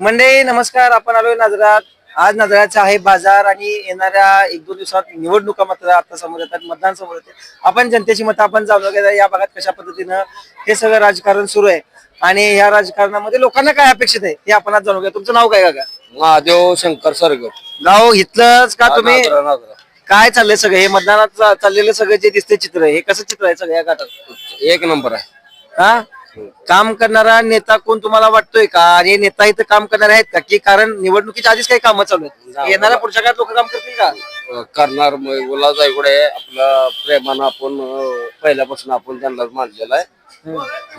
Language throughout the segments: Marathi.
मंडळी नमस्कार. आपण आलोय नाजरात. आज नाजराचा आहे बाजार आणि येणाऱ्या एक दोन दिवसात निवडणुका मात्र आता समोर येतात मतदान समोर येते. आपण जनतेची मतं आपण जाणून घेऊया या भागात कशा पद्धतीनं हे सगळं राजकारण सुरू आहे आणि या राजकारणामध्ये लोकांना काय अपेक्षित आहे हे आपण आज जाणून घ्या तुमचं नाव काय काका? महादेव शंकर सरगर गाव इथलंच का तुम्ही. काय चाललंय सगळं? हे मतदानात चाललेलं सगळं जे दिसते चित्र हे कसं चित्र आहे सगळ्या घाटात एक नंबर आहे. हा? काम करणारा नेता कोण तुम्हाला वाटतोय का? आणि नेता इथं काम करणारे आहेत का? की कारण निवडणुकीच्या आधीच काही कामं चालू आहेत. येणाऱ्या पुढच्या काळात लोक काम करतील का? करणार गुलाब इकडे आपलं प्रेमानं आपण अं, पहिल्यापासून आपण त्यांना मानलेलं आहे.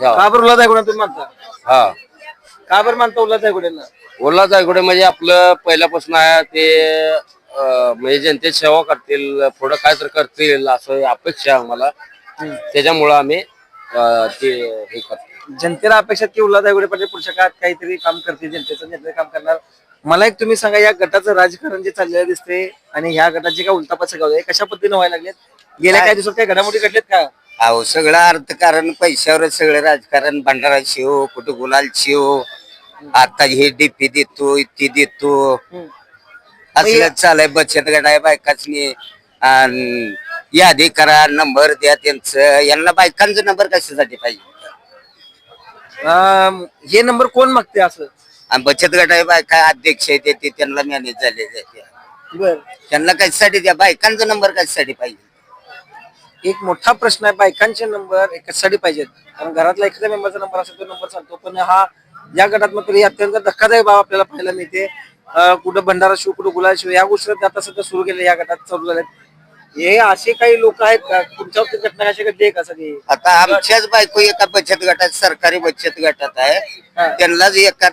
हा. का बरं उल्हास तुम्ही मानता? हा. का बरं मानता उल्हास जायगुडे म्हणजे आपलं पहिल्यापासून आहे ते अं, म्हणजे जनतेची सेवा करतील पुढं काय तर करतील असं अपेक्षा आहे आम्हाला. त्याच्यामुळं आम्ही अं, ते हे करतो जनतेला अपेक्षा की उल्हास दायगुडे पाटील पुढच्या काळात काहीतरी काम करतील जनतेचं जनतेचं काम करणार. मला एक तुम्ही सांगा या गटाचं राजकारण जे चाललेलं दिसते आणि ह्या गटाचे काय गाव आहे कशा पद्धतीने व्हायला लागलेत? गेल्या काही दिवसात काही घडामोडी घडलेत का? अहो सगळं अर्थकारण पैशावरच सगळं राजकारण भंडारा शिव कुठं गुलाल शिव आता हे डीपी देतो इतकी देतो. असलं चालय बचत गट आहे बायकाचनी यादी करा नंबर द्या त्यांचं. यांना बायकांचा नंबर कशासाठी पाहिजे? अं, हे नंबर कोण मागते असं? आणि बचत गट आहे बायका अध्यक्ष आहे ते- ते त्यांना मॅनेज झाले बर. त्यांना कशासाठी द्या बायकांचा नंबर कशासाठी पाहिजे? एक मोठा प्रश्न आहे बायकांचे नंबर कशासाठी पाहिजेत? कारण घरातला एखाद्या मेंबरचा नंबर असेल तो नंबर चालतो पण हा या गटात मात्र हे अत्यंत धक्कादायक बाब आपल्याला पाहायला मिळते. अं, कुठं भंडारा शिव कुठं गुलाल शिव या गोष्टी आता सध्या सुरू केल्या या गटात चालू झाल्यात. हे असे काही लोक आहेत का? तुमच्या घटना कशी घडली आहे का सगळी? आता आमच्याच बायको एका बचत गटात सरकारी बचत गटात आहे. त्यांनाच एका